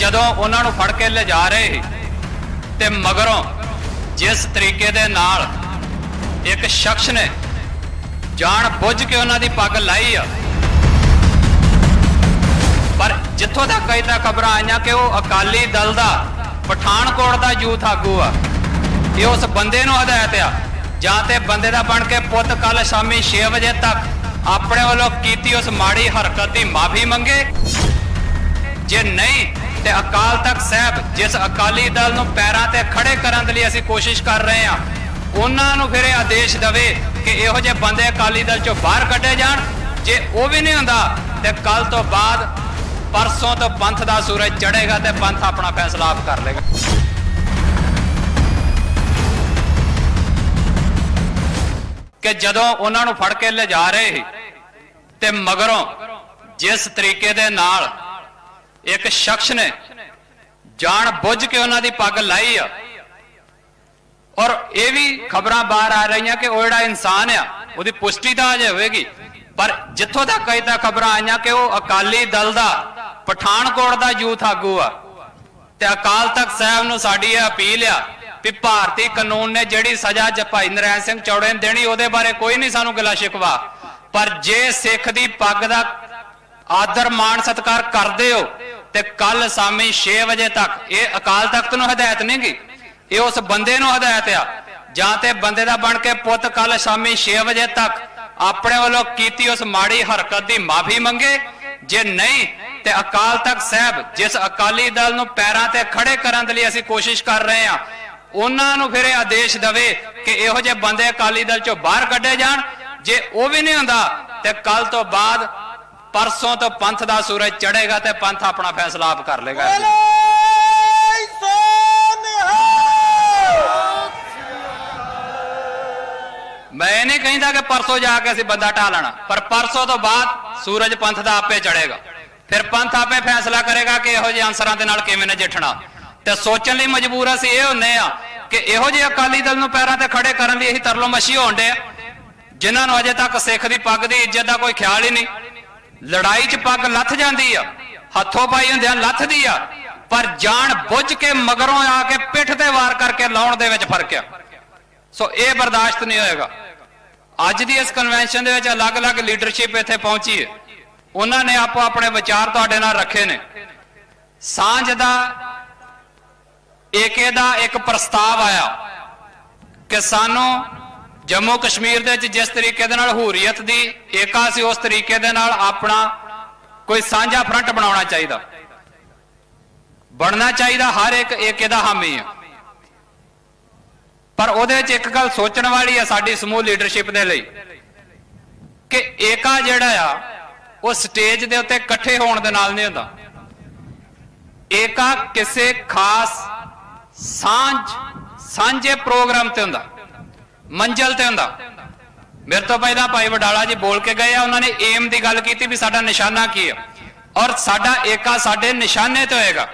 ਜਦੋਂ ਉਹਨਾਂ ਨੂੰ ਫੜ ਕੇ ਲਿਜਾ ਰਹੇ ਤੇ ਮਗਰੋਂ ਜਿਸ ਤਰੀਕੇ ਦੇ ਨਾਲ ਇੱਕ ਸ਼ਖਸ ਨੇ ਜਾਣ ਬੁੱਝ ਕੇ ਉਹਨਾਂ ਦੀ ਪੱਗ ਲਾਈ ਆ। ਪਰ ਜਿੱਥੋਂ ਤੱਕ ਕਈ ਤਾਂ ਖਬਰਾਂ ਆਈਆਂ ਕਿ ਉਹ ਅਕਾਲੀ ਦਲ ਦਾ, ਪਠਾਨਕੋਟ ਦਾ ਯੂਥ ਆਗੂ ਆ, ਇਹ ਉਸ ਬੰਦੇ ਨੂੰ ਹਦਾਇਤ ਆ, ਜਾਂ ਤੇ ਬੰਦੇ ਦਾ ਬਣ ਕੇ ਪੁੱਤ ਕੱਲ ਸ਼ਾਮੀ 6 ਵਜੇ ਤੱਕ ਆਪਣੇ ਵੱਲੋਂ ਕੀਤੀ ਉਸ ਮਾੜੀ ਹਰਕਤ ਦੀ ਮਾਫੀ ਮੰਗੇ। ਜੇ ਨਹੀਂ ਤੇ ਅਕਾਲ ਤਖਤ ਸਾਹਿਬ ਜਿਸ ਅਕਾਲੀ ਦਲ ਨੂੰ ਪੈਰਾਂ ਤੇ ਖੜੇ ਕਰਨ ਦੇ ਲਈ ਅਸੀਂ ਕੋਸ਼ਿਸ਼ ਕਰ ਰਹੇ ਹਾਂ, ਉਹਨਾਂ ਨੂੰ ਫਿਰ ਇਹ ਆਦੇਸ਼ ਦਵੇ ਕਿ ਇਹੋ ਜਿਹੇ ਬੰਦੇ ਅਕਾਲੀ ਦਲ ਚੋਂ ਬਾਹਰ ਕੱਢੇ ਜਾਣ। ਜੇ ਉਹ ਵੀ ਨਹੀਂ ਹੁੰਦਾ, ਤੇ ਕੱਲ ਤੋਂ ਬਾਅਦ ਪਰਸੋਂ ਤੋਂ ਪੰਥ ਦਾ ਸੂਰਜ ਚੜ੍ਹੇਗਾ ਤੇ ਪੰਥ ਆਪਣਾ ਫੈਸਲਾ ਆਪ ਕਰ ਲੇਗਾ। ਕਿ ਜਦੋਂ ਉਹਨਾਂ ਨੂੰ ਫੜ ਕੇ ਲਿਜਾ ਰਹੇ ਤੇ ਮਗਰੋਂ ਜਿਸ ਤਰੀਕੇ ਦੇ ਨਾਲ ਇੱਕ ਸ਼ਖਸ ਨੇ ਜਾਣ ਬੁੱਝ ਕੇ ਉਹਨਾਂ ਦੀ ਪੱਗ ਲਾਈ ਆ। ਔਰ ਇਹ ਵੀ ਖਬਰਾਂ ਬਾਹਰ ਆ ਰਹੀਆਂ ਕਿ ਉਹ ਜਿਹੜਾ ਇਨਸਾਨ ਆ, ਉਹਦੀ ਪੁਸ਼ਟੀ ਤਾਂ ਅਜੇ ਹੋਵੇਗੀ। ਪਰ ਜਿੱਥੋਂ ਤੱਕ ਕਈ ਤਾਂ ਖਬਰਾਂ ਆਈਆਂ ਕਿ ਉਹ ਅਕਾਲੀ ਦਲ ਦਾ, ਪਠਾਨਕੋਟ ਦਾ ਯੂਥ ਆਗੂ ਆ। ਤੇ ਅਕਾਲ ਤਖਤ ਸਾਹਿਬ ਨੂੰ ਸਾਡੀ ਇਹ ਅਪੀਲ ਆ ਵੀ ਭਾਰਤੀ ਕਾਨੂੰਨ ਨੇ ਜਿਹੜੀ ਸਜ਼ਾ ਜ ਭਾਈ ਨਰੈਣ ਸਿੰਘ ਚੌੜੇ ਨੂੰ ਦੇਣੀ, ਉਹਦੇ ਬਾਰੇ ਕੋਈ ਨਹੀਂ ਸਾਨੂੰ ਗਿਲਾ ਸ਼ਿਕਵਾ। ਪਰ ਜੇ ਸਿੱਖ ਦੀ ਪੱਗ ਦਾ ਆਦਰ, ਮਾਣ, ਸਤਕਾਰ ਕਰਦੇ ਹੋ ਤੇ ਕੱਲ ਸ਼ਾਮੀ 6 ਵਜੇ ਤੱਕ, ਇਹ ਅਕਾਲ ਤਖਤ ਨੂੰ ਹਦਾਇਤ ਨਹੀਂ ਗੀ? ਇਹ ਉਸ ਬੰਦੇ ਨੂੰ ਹਦਾਇਤ ਆ? ਜਾਂ ਤੇ ਬੰਦੇ ਦਾ ਬਣ ਕੇ ਪੁੱਤ ਕੱਲ ਸ਼ਾਮੀ 6 ਵਜੇ ਤੱਕ ਆਪਣੇ ਵੱਲੋਂ ਕੀਤੀ ਉਸ ਮਾੜੀ ਹਰਕਤ ਦੀ ਮਾਫੀ ਮੰਗੇ? ਜੇ ਨਹੀਂ, ਤੇ ਅਕਾਲ ਤਖਤ ਸਾਹਿਬ, ਜਿਸ ਅਕਾਲੀ ਦਲ ਨੂੰ ਪੈਰਾਂ ਤੇ ਖੜੇ ਕਰਨ ਦੇ ਲਈ ਅਸੀਂ ਕੋਸ਼ਿਸ਼ ਕਰ ਰਹੇ ਹਾਂ, ਉਹਨਾਂ ਨੂੰ ਫਿਰ ਇਹ ਆਦੇਸ਼ ਦਵੇ ਕਿ ਇਹੋ ਜਿਹੇ ਬੰਦੇ ਅਕਾਲੀ ਦਲ ਚੋਂ ਬਾਹਰ ਕੱਢੇ ਜਾਣ? ਜੇ ਉਹ ਵੀ ਨਹੀਂ ਹੁੰਦਾ, ਤੇ ਕੱਲ ਤੋਂ ਬਾਅਦ ਪਰਸੋਂ ਤੋਂ ਪੰਥ ਦਾ ਸੂਰਜ ਚੜ੍ਹੇਗਾ ਤੇ ਪੰਥ ਆਪਣਾ ਫੈਸਲਾ ਆਪ ਕਰ ਲੇਗਾ। ਮੈਂ ਇਹ ਨਹੀਂ ਕਹਿੰਦਾ ਕਿ ਪਰਸੋਂ ਜਾ ਕੇ ਅਸੀਂ ਬੰਦਾ ਢਾ ਲੈਣਾ ਪਰ ਪਰਸੋਂ ਤੋਂ ਬਾਅਦ ਸੂਰਜ ਪੰਥ ਦਾ ਆਪੇ ਚੜ੍ਹੇਗਾ। ਫਿਰ ਪੰਥ ਆਪੇ ਫੈਸਲਾ ਕਰੇਗਾ ਕਿ ਇਹੋ ਜਿਹੇ ਅਨਸਰਾਂ ਦੇ ਨਾਲ ਕਿਵੇਂ ਨਜਿੱਠਣਾ। ਤੇ ਸੋਚਣ ਲਈ ਮਜਬੂਰ ਅਸੀਂ ਇਹ ਹੁੰਨੇ ਆ ਕਿ ਇਹੋ ਜਿਹੇ ਅਕਾਲੀ ਦਲ ਨੂੰ ਪੈਰਾਂ ਤੇ ਖੜੇ ਕਰਨ ਲਈ ਅਸੀਂ ਤਰਲੋ ਮੱਛੀ ਹੋਣ ਡੇ ਜਿਨ੍ਹਾਂ ਨੂੰ ਅਜੇ ਤੱਕ ਸਿੱਖ ਦੀ ਪੱਗ ਦੀ ਇੱਜ਼ਤ ਦਾ ਕੋਈ ਖਿਆਲ ਹੀ ਨਹੀਂ। ਲੜਾਈ 'ਚ ਪੱਗ ਲੱਥ ਜਾਂਦੀ ਆ, ਹੱਥੋਂ ਪਾਈ ਹੁੰਦਿਆਂ ਲੱਥਦੀ ਆ, ਪਰ ਜਾਣ ਬੁੱਝ ਕੇ ਮਗਰੋਂ ਆ ਕੇ ਪਿੱਠ ਤੇ ਵਾਰ ਕਰਕੇ ਲਾਉਣ ਦੇ ਵਿੱਚ ਫ਼ਰਕ ਆ। ਸੋ ਇਹ ਬਰਦਾਸ਼ਤ ਨਹੀਂ ਹੋਏਗਾ। ਅੱਜ ਦੀ ਇਸ ਕਨਵੈਨਸ਼ਨ ਦੇ ਵਿੱਚ ਅਲੱਗ-ਅਲੱਗ ਲੀਡਰਸ਼ਿਪ ਇੱਥੇ ਪਹੁੰਚੀ ਹੈ। ਉਹਨਾਂ ਨੇ ਆਪੋ ਆਪਣੇ ਵਿਚਾਰ ਤੁਹਾਡੇ ਨਾਲ ਰੱਖੇ ਨੇ। ਸਾਂਝ ਦਾ ਏਕੇ ਦਾ ਇੱਕ ਪ੍ਰਸਤਾਵ ਆਇਆ ਕਿ ਸਾਨੂੰ ਜੰਮੂ ਕਸ਼ਮੀਰ ਦੇ ਵਿੱਚ ਜਿਸ ਤਰੀਕੇ ਦੇ ਨਾਲ ਹੂਰੀਅਤ ਦੀ, ਏਕਾ ਸੀ ਉਸ ਤਰੀਕੇ ਦੇ ਨਾਲ ਆਪਣਾ ਕੋਈ ਸਾਂਝਾ ਫਰੰਟ ਬਣਾਉਣਾ ਚਾਹੀਦਾ। ਬਣਨਾ ਚਾਹੀਦਾ ਹਰ ਇੱਕ ਏਕੇ ਦਾ ਹਾਮੀ ਹੈ ਪਰ ਉਹਦੇ ਵਿੱਚ ਇੱਕ ਗੱਲ ਸੋਚਣ ਵਾਲੀ ਆ ਸਾਡੀ ਸਮੂਹ ਲੀਡਰਸ਼ਿਪ ਦੇ ਲਈ ਕਿ ਏਕਾ ਜਿਹੜਾ ਆ, ਉਹ ਸਟੇਜ ਦੇ ਉੱਤੇ ਇਕੱਠੇ ਹੋਣ ਦੇ ਨਾਲ ਨਹੀਂ ਹੁੰਦਾ। ਏਕਾ ਕਿਸੇ ਖਾਸ ਸਾਂਝ, ਸਾਂਝੇ ਪ੍ਰੋਗਰਾਮ ਤੇ ਹੁੰਦਾ। ਮੰਜ਼ਲ ਤੇ ਹੁੰਦਾ। ਮੇਰੇ ਤੋਂ ਪਹਿਲਾਂ ਭਾਈ ਵਡਾਲਾ ਜੀ ਬੋਲ ਕੇ ਗਏ ਆ, ਉਹਨਾਂ ਨੇ ਏਮ ਦੀ ਗੱਲ ਕੀਤੀ ਵੀ ਸਾਡਾ ਨਿਸ਼ਾਨਾ ਕੀ ਆ। ਔਰ ਸਾਡਾ ਏਕਾ ਸਾਡੇ ਨਿਸ਼ਾਨੇ ਤੇ ਹੋਏਗਾ।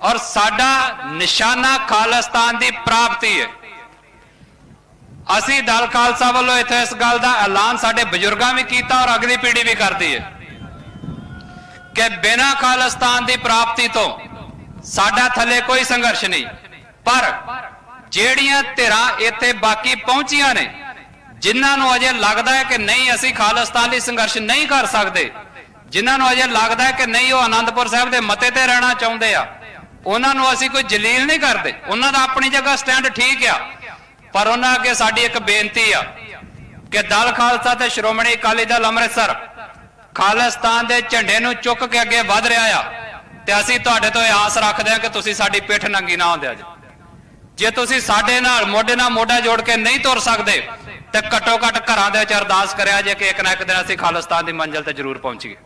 ਔਰ ਸਾਡਾ ਨਿਸ਼ਾਨਾ ਖਾਲਿਸਤਾਨ ਦੀ ਪ੍ਰਾਪਤੀ ਹੈ। ਅਸੀਂ ਦਲ ਖਾਲਸਾ ਵੱਲੋਂ ਇੱਥੇ ਇਸ ਗੱਲ ਦਾ ਐਲਾਨ ਸਾਡੇ ਬਜ਼ੁਰਗਾਂ ਵੀ ਕੀਤਾ ਔਰ ਅਗਲੀ ਪੀੜ੍ਹੀ ਵੀ ਕਰਦੀ ਹੈ ਕਿ ਬਿਨਾਂ ਖਾਲਿਸਤਾਨ ਦੀ ਪ੍ਰਾਪਤੀ ਤੋਂ ਸਾਡਾ ਥੱਲੇ ਕੋਈ ਸੰਘਰਸ਼ ਨਹੀਂ। ਪਰ ਜਿਹੜੀਆਂ ਧਿਰਾਂ ਇੱਥੇ ਬਾਕੀ ਪਹੁੰਚੀਆਂ ਨੇ, ਜਿਨ੍ਹਾਂ ਨੂੰ ਅਜੇ ਲੱਗਦਾ ਹੈ ਕਿ ਨਹੀਂ ਅਸੀਂ ਖਾਲਿਸਤਾਨ ਲਈ ਸੰਘਰਸ਼ ਨਹੀਂ ਕਰ ਸਕਦੇ, ਜਿਨ੍ਹਾਂ ਨੂੰ ਅਜੇ ਲੱਗਦਾ ਹੈ ਕਿ ਨਹੀਂ ਉਹ ਆਨੰਦਪੁਰ ਸਾਹਿਬ ਦੇ ਮਤੇ ਤੇ ਰਹਿਣਾ ਚਾਹੁੰਦੇ ਆ, ਉਹਨਾਂ ਨੂੰ ਅਸੀਂ ਕੋਈ ਜਲੀਲ ਨਹੀਂ ਕਰਦੇ, ਉਹਨਾਂ ਦਾ ਆਪਣੀ ਜਗ੍ਹਾ ਸਟੈਂਡ ਠੀਕ ਆ, ਪਰ ਉਹਨਾਂ ਅੱਗੇ ਸਾਡੀ ਇੱਕ ਬੇਨਤੀ ਆ ਕਿ ਦਲ ਖਾਲਸਾ ਤੇ ਸ਼੍ਰੋਮਣੀ ਅਕਾਲੀ ਦਲ ਅੰਮ੍ਰਿਤਸਰ ਖਾਲਿਸਤਾਨ ਦੇ ਝੰਡੇ ਨੂੰ ਚੁੱਕ ਕੇ ਅੱਗੇ ਵਧ ਰਿਹਾ ਆ, ਤੇ ਅਸੀਂ ਤੁਹਾਡੇ ਤੋਂ ਇਹ ਆਸ ਰੱਖਦੇ ਹਾਂ ਕਿ ਤੁਸੀਂ ਸਾਡੀ ਪਿੱਠ ਨੰਗੀ ਨਾ ਹੁੰਦੇ ਅੱਜ। ਜੇ ਤੁਸੀਂ ਸਾਡੇ ਨਾਲ, ਮੋਢੇ ਨਾਲ ਮੋਢਾ ਜੋੜ ਕੇ ਨਹੀਂ ਤੁਰ ਸਕਦੇ, ਤੇ ਘੱਟੋ ਘੱਟ ਘਰਾਂ ਦੇ ਵਿੱਚ ਅਰਦਾਸ ਕਰਿਆ ਜੇ ਕਿ ਇੱਕ ਨਾ ਇੱਕ ਦਿਨ ਅਸੀਂ ਖਾਲਿਸਤਾਨ ਦੀ ਮੰਜ਼ਿਲ ਤੇ ਜ਼ਰੂਰ ਪਹੁੰਚੀਏ।